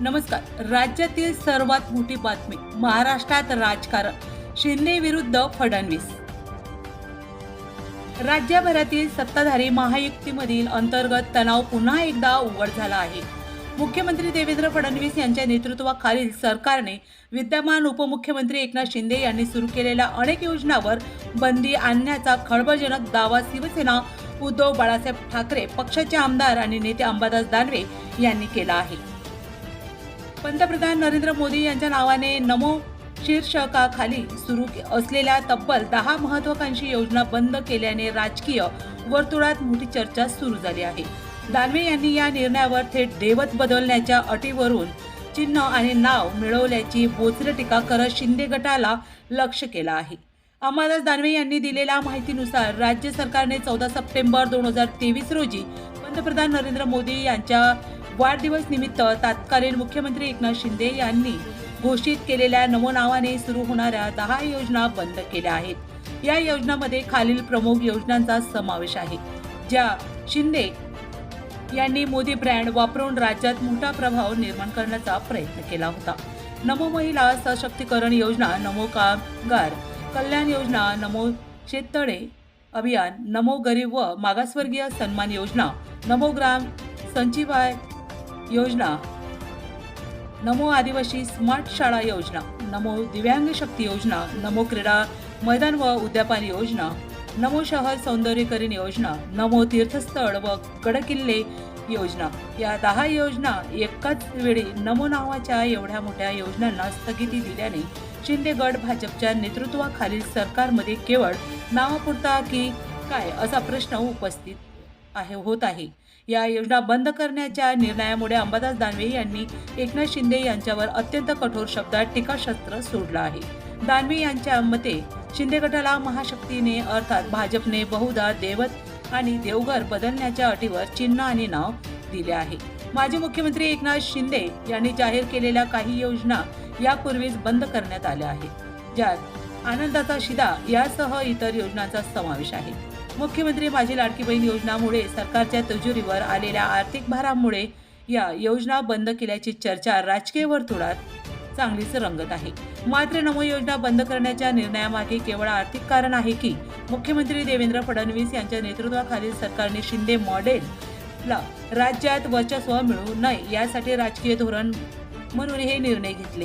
नमस्कार. राज्यातील सर्वात मोठी बातमी महाराष्ट्रात राजकारण. शिंदे विरुद्ध फडणवीस. राज्यभरातील सत्ताधारी महायुक्तीमधील अंतर्गत तणाव पुन्हा एकदा उघड झाला आहे. मुख्यमंत्री देवेंद्र फडणवीस यांच्या नेतृत्वाखालील सरकारने विद्यमान उपमुख्यमंत्री एकनाथ शिंदे यांनी सुरू केलेल्या अनेक योजनांवर बंदी आणण्याचा खळबळजनक दावा शिवसेना उद्धव बाळासाहेब ठाकरे पक्षाचे आमदार आणि नेते अंबादास दानवे यांनी केला आहे. पंतप्रधान नरेंद्र मोदी यांच्या नावाने नमो शीर्षकाखाली सुरू असलेल्या तब्बल दहा महत्वाकांक्षी योजना बंद केल्याने राजकीय वर्तुळात मोठी चर्चा सुरू झाली आहे. दानवे यांनी या निर्णयावर थेट देवत बदलण्याच्या अटीवरून चिन्ह आणि नाव मिळवल्याची बोचरे टीका करत शिंदे गटाला लक्ष केलं आहे. अंबादास दानवे यांनी दिलेल्या माहितीनुसार राज्य सरकारने चौदा सप्टेंबर दोन हजार तेवीस रोजी पंतप्रधान नरेंद्र मोदी यांच्या वाढदिवस निमित्त तत्कालीन मुख्यमंत्री एकनाथ शिंदे यांनी घोषित केलेल्या नमो नावाने सुरू होणाऱ्या दहा योजना बंद केल्या आहेत. या योजनांमध्ये खालील प्रमुख योजनांचा समावेश आहे ज्या शिंदे यांनी मोदी ब्रँड वापरून राज्यात मोठा प्रभाव निर्माण करण्याचा प्रयत्न केला होता. नमो महिला सशक्तीकरण योजना नमो कामगार कल्याण योजना नमो शेततळे अभियान नमो गरीब व मागासवर्गीय सन्मान योजना नमो ग्राम संचिवाय योजना. नमो आदिवासी स्मार्ट शाळा योजना. नमो दिव्यांग शक्ती योजना. नमो क्रीडा मैदान व उद्यापान योजना. नमो शहर सौंदर्यीकरण योजना. नमो तीर्थस्थळ व गडकिल्ले योजना. या दहा योजना एकाच वेळी नमो नावाच्या एवढ्या मोठ्या योजनांना स्थगिती दिल्याने शिंदे गट भाजपच्या नेतृत्वाखालील सरकारमध्ये केवळ नावापुरता की काय असा प्रश्न उपस्थित आहे होत आहे. या योजना बंद करण्याच्या निर्णयामुळे अंबादास दानवे यांनी एकनाथ शिंदे यांच्यावर अत्यंत कठोर शब्दात टीकाशस्त्र सोडलं आहे. दानवे यांच्या मते शिंदे गटाला महाशक्तीने अर्थात भाजपने बहुधा देवत आणि देवघर बदलण्याच्या अटीवर चिन्ह आणि नाव दिले आहे. माजी मुख्यमंत्री एकनाथ शिंदे यांनी जाहीर केलेल्या काही योजना यापूर्वीच बंद करण्यात आल्या आहेत. ज्यात आनंदाचा शिदा यासह इतर योजनांचा समावेश आहे. मुख्यमंत्री माझी लाडकी बहीण योजनामुळे सरकारच्या तिजोरीवर आलेल्या आर्थिक भारामुळे या योजना बंद केल्याची चर्चा राजकीय वर्तुळात चांगलीच रंगत आहे. मात्र नमो योजना बंद करण्याच्या निर्णयामागे केवळ आर्थिक कारण आहे की मुख्यमंत्री देवेंद्र फडणवीस यांच्या नेतृत्वाखालील सरकारने शिंदे मॉडेलला राज्यात वर्चस्व मिळू नये यासाठी राजकीय धोरण म्हणून हे निर्णय घेतले.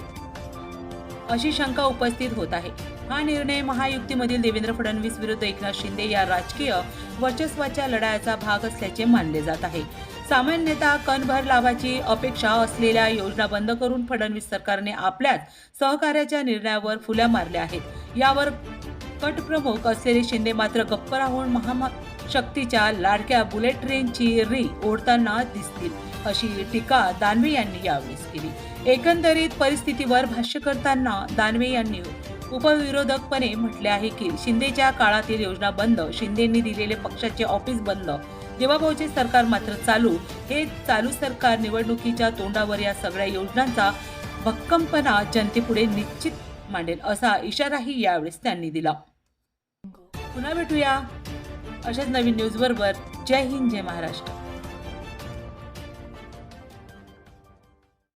अशी शंका उपस्थित होत आहे. हा निर्णय महायुक्तीमधील देवेंद्र फडणवीस विरुद्ध एकनाथ शिंदे या राजकीय वर्चस्वाच्या लढायाचा भाग असल्याचे मानले जात आहे. सामान्यतः कणभर लाभाची अपेक्षा असलेल्या योजना बंद करून फडणवीस सरकारने आपल्याच सहकार्याच्या निर्णयावर फुल्या मारल्या आहेत. यावर कटप्रमुख असलेले शिंदे मात्र गप्प राहून महाशक्तीच्या लाडक्या बुलेट ट्रेनची री ओढताना दिसतील अशी टीका दानवे यांनी यावेळेस केली. एकंदरीत परिस्थितीवर भाष्य करताना दानवे यांनी उपविरोधकपणे म्हटले आहे की शिंदेच्या काळातील योजना बंद शिंदेंनी दिलेले पक्षाचे ऑफिस बंद. देवाभाऊचे सरकार मात्र चालू. हे चालू सरकार निवडणुकीच्या तोंडावर या सगळ्या योजनांचा भक्कमपणा जनतेपुढे निश्चित मांडेल असा इशाराही यावेळेस त्यांनी दिला. पुन्हा भेटूया अशाच नवीन न्यूज बरोबर. जय हिंद जय महाराष्ट्र.